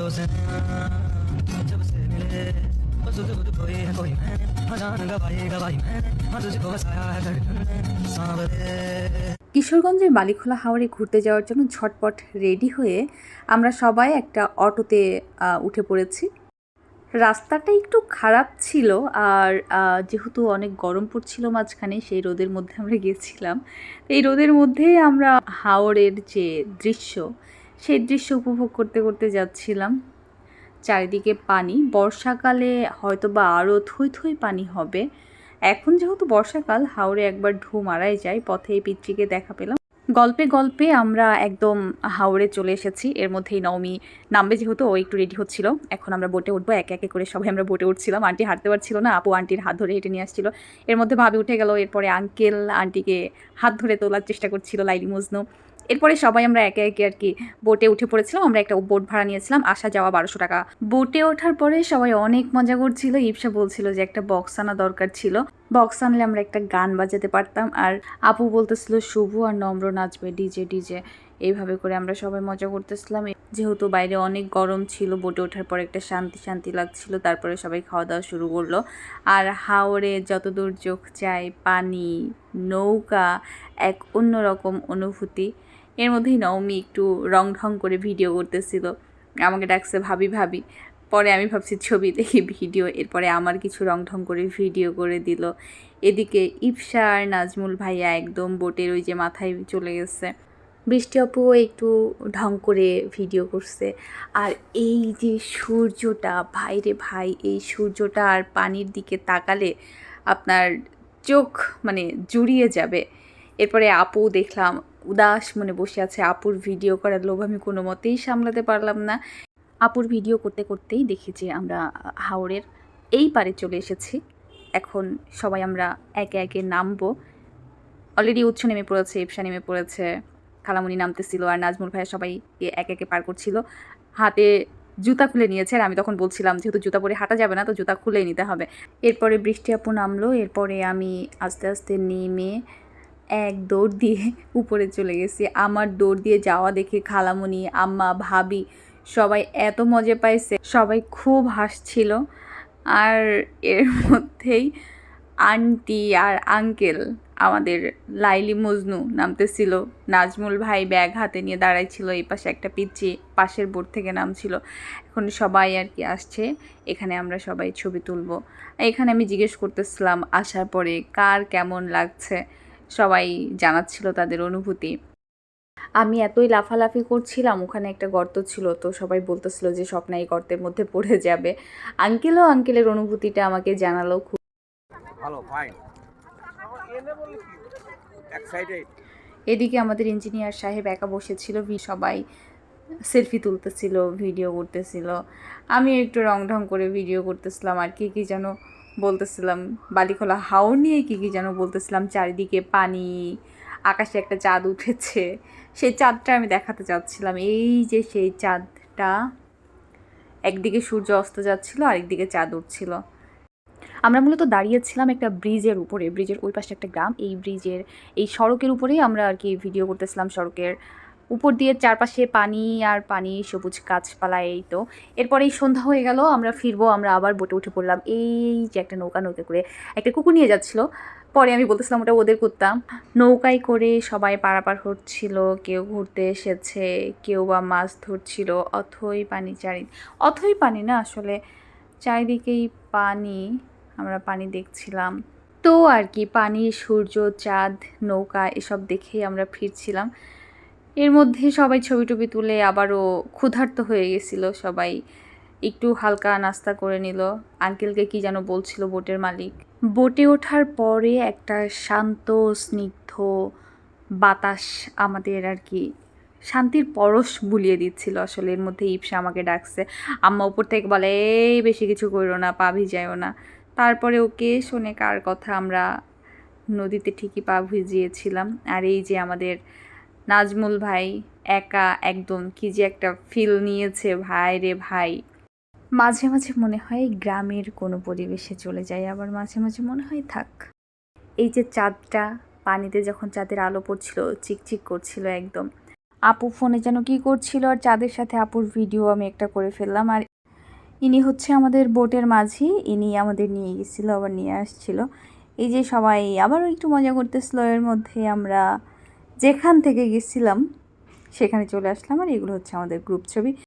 बातों से जब से मिले तो सुध बुध कोई है कोई मैंने हाँ जान गवाई गवाई मैंने हाँ तुझको बसाया है धड़कन में सांवरे কিশোরগঞ্জের বালিখোলা হাওড়ে ঘুরতে যাওয়ার জন্য ঝটপট রেডি হয়ে আমরা সবাই একটা অটোতে আহ, উঠে পড়েছি রাস্তাটা একটু খারাপ ছিল আর আহ, যেহেতু অনেক গরম পড়ছিল মাঝখানে সেই রোদের মধ্যে আমরা গিয়েছিলাম এই রোদের মধ্যেই আমরা হাওড়ের যে দৃশ্য সেই দৃশ্য উপভোগ করতে করতে যাচ্ছিলাম। চারিদিকে পানি। বর্ষাকালে হয়তো বা আরও থই থই পানি হবে। এখন যেহেতু বর্ষাকাল হাওড়ে একবার ঢু মারাই যায়, পথে এই পিতৃকে দেখা পেলাম। গল্পে গল্পে আমরা একদম হাওড়ে চলে এসেছি। এর মধ্যেই নবমী নামবে যেহেতু, ও একটু রেডি হচ্ছিল। এখন আমরা বোটে উঠবো, একে একে করে সবাই আমরা বোটে উঠছিলাম। আন্টি হাঁটতে পারছিল না, আপু আন্টির হাত ধরে হেঁটে নিয়ে আসছিল। এর মধ্যে ভাবি উঠে গেল, এরপরে আঙ্কেল আন্টিকে হাত ধরে তোলার চেষ্টা করছিল, লাইলি মজনু। এরপরে সবাই আমরা একে একে আর কি বোটে উঠে পড়েছিলাম, আমরা একটা বোট ভাড়া নিয়েছিলাম, আসা যাওয়া বারোশো টাকা। বোটে ওঠার পরে সবাই অনেক মজা করছিল, ইপসা বলছিল যে একটা বক্স আনা দরকার ছিল। বক্স আনলে আমরা একটা গান বাজাতে পারতাম আর আপু বলতেছিল, শুভ আর নম্র নাচবে ডিজে ডিজে এইভাবে করে আমরা সবাই মজা করতেছিলাম। যেহেতু বাইরে অনেক গরম ছিল বোটে ওঠার পর একটা শান্তি শান্তি লাগছিল, তারপরে সবাই খাওয়া দাওয়া শুরু করল। আর হাওড়ে যতদূর চোখ যায় পানি, নৌকা, এক অন্যরকম অনুভূতি। এর মধ্যেই নবমী একটু রং ঢং করে ভিডিও করতেছিল। আমাকে ডাকছে, ভাবি ভাবি। পরে আমি ভাবছি, ছবি দেখি, ভিডিও। এরপরে আমার কিছু রং ঢং করে ভিডিও করে দিল। এদিকে ইফসা আর নাজমুল ভাইয়া একদম বোটের ওই যে মাথায় চলে গেছে। বৃষ্টি আপুও একটু ঢং করে ভিডিও করছে। আর এই যে সূর্যটা, ভাই রে ভাই, এই সূর্যটা আর পানির দিকে তাকালে আপনার চোখ মানে জুড়িয়ে যাবে। এরপরে আপু দেখলাম উদাস মনে বসে আছে। আপুর ভিডিও করার লোভ আমি কোনো মতেই সামলাতে পারলাম না। আপুর ভিডিও করতে করতেই দেখি যে আমরা হাওড়ের এই পারে চলে এসেছি। এখন সবাই আমরা একে একে নামবো। অলরেডি উৎস নেমে পড়েছে ইপসা নেমে পড়েছে, খালামুনি নামতেছিল আর নাজমুল ভাইয়া সবাই এক একে পার করছিল। হাতে জুতা খুলে নিয়েছে আর আমি তখন বলছিলাম, যেহেতু জুতা পরে হাঁটা যাবে না, তো জুতা খুলে নিতে হবে। এরপরে বৃষ্টি আপু নামলো, এরপরে আমি আস্তে আস্তে নেমে এক দৌড় দিয়ে উপরে চলে গেছি। আমার দৌড় দিয়ে যাওয়া দেখে খালামুনি, আম্মা, ভাবি সবাই এত মজা পাইছে। সবাই খুব হাসছিল। আর এর মধ্যেই আন্টি আর আঙ্কেল আমাদের লাইলি মজনু নামতেছিল। নাজমুল ভাই ব্যাগ হাতে নিয়ে দাঁড়াইছিল এই পাশে একটা পিচ্ছি পাশের বোর্ড থেকে নামছিল। এখন সবাই আর কি আসছে। এখানে আমরা সবাই ছবি তুলবো। এখানে আমি জিজ্ঞেস করতেছিলাম, আসার পরে কার কেমন লাগছে? সবাই জানাচ্ছিল তাদের অনুভূতি। আমি এতই লাফালাফি করছিলাম ওখানে একটা গর্ত ছিল তো সবাই বলতেছিল যে স্বপ্না এই গর্তের মধ্যে পড়ে যাবে। আঙ্কেলও আঙ্কেলের অনুভূতিটা আমাকে জানালো খুব। ভালো ফাইন এক্সাইটেড এদিকে আমাদের ইঞ্জিনিয়ার সাহেব একা বসেছিল ভি- সবাই সেলফি তুলতেছিল ভিডিও করতেছিল। আমি একটু রং ঢং করে ভিডিও করতেছিলাম আর কি কি যেন বলতেছিলাম, বালিখোলা হাওর নিয়ে কি কি যেন বলতেছিলাম, চারিদিকে পানি, আকাশে একটা চাঁদ উঠেছে। সেই চাঁদটা আমি দেখাতে চাচ্ছিলাম। এই যে সেই চাঁদটা, একদিকে সূর্য অস্ত যাচ্ছিল, আরেকদিকে চাঁদ উঠছিল। আমরা মূলত দাঁড়িয়েছিলাম একটা ব্রিজের উপরে, ব্রিজের ওই পাশে একটা গ্রাম। এই ব্রিজের, এই সড়কের উপরেই আমরা আর কি ভিডিও করতেছিলাম, সড়কের উপর দিয়ে চারপাশে পানি আর পানি, সবুজ গাছপালা, এই তো। এরপরে এই সন্ধ্যা হয়ে গেল, আমরা ফিরবো, আমরা আবার বোটে উঠে পড়লাম। এই যে একটা নৌকা নৌকা করে একটা কুকুর নিয়ে যাচ্ছিল। পরে আমি বলতেছিলাম ওটা ওদের করতাম নৌকায় করে সবাই পারাপার হচ্ছিল, কেউ ঘুরতে এসেছে, কেউ বা মাছ ধরছিল, অথই পানি চারি, অথই পানি না, আসলে চারিদিকেই পানি, আমরা পানি দেখছিলাম। তো আর কি, পানি, সূর্য, চাঁদ, নৌকা, এসব দেখেই আমরা ফিরছিলাম। এর মধ্যে সবাই ছবি টবি তুলে আবারও ক্ষুধার্ত হয়ে গেছিল, সবাই একটু হালকা নাস্তা করে নিল। আঙ্কেলকে কি যেন বলছিল বোটের মালিক। বোটে ওঠার পরে একটা শান্ত, স্নিগ্ধ বাতাস আমাদের আর কি শান্তির পরশ বুলিয়ে দিচ্ছিল। আসলে এর মধ্যে ইপসা আমাকে ডাকছে, আম্মা উপর থেকে বলে, এই বেশি কিছু করো না, পা ভিজায়ও না। তারপরে ওকে শোনে কার কথা আমরা নদীতে ঠিকই পা ভিজিয়েছিলাম। আর এই যে আমাদের নাজমুল ভাই একা একদম কি যে একটা ফিল নিয়েছে, ভাই রে ভাই। মাঝে মাঝে মনে হয় গ্রামের কোনো পরিবেশে চলে যায় আবার মাঝে মাঝে মনে হয় থাক। এই যে চাঁদটা, পানিতে যখন চাঁদের আলো পড়ছিল, চিকচিক করছিল একদম। আপু ফোনে যেন কি করছিল, আর চাঁদের সাথে আপুর ভিডিও আমি একটা করে ফেললাম, আর ইনি হচ্ছে আমাদের বোটের মাঝি, ইনি আমাদের নিয়ে গেছিল, আবার নিয়ে আসছিল। এই যে সবাই আবারও একটু মজা করতেছিল, এর মধ্যে আমরা যেখান থেকে গেছিলাম সেখানে চলে আসলাম আর এগুলো হচ্ছে আমাদের গ্রুপ ছবি।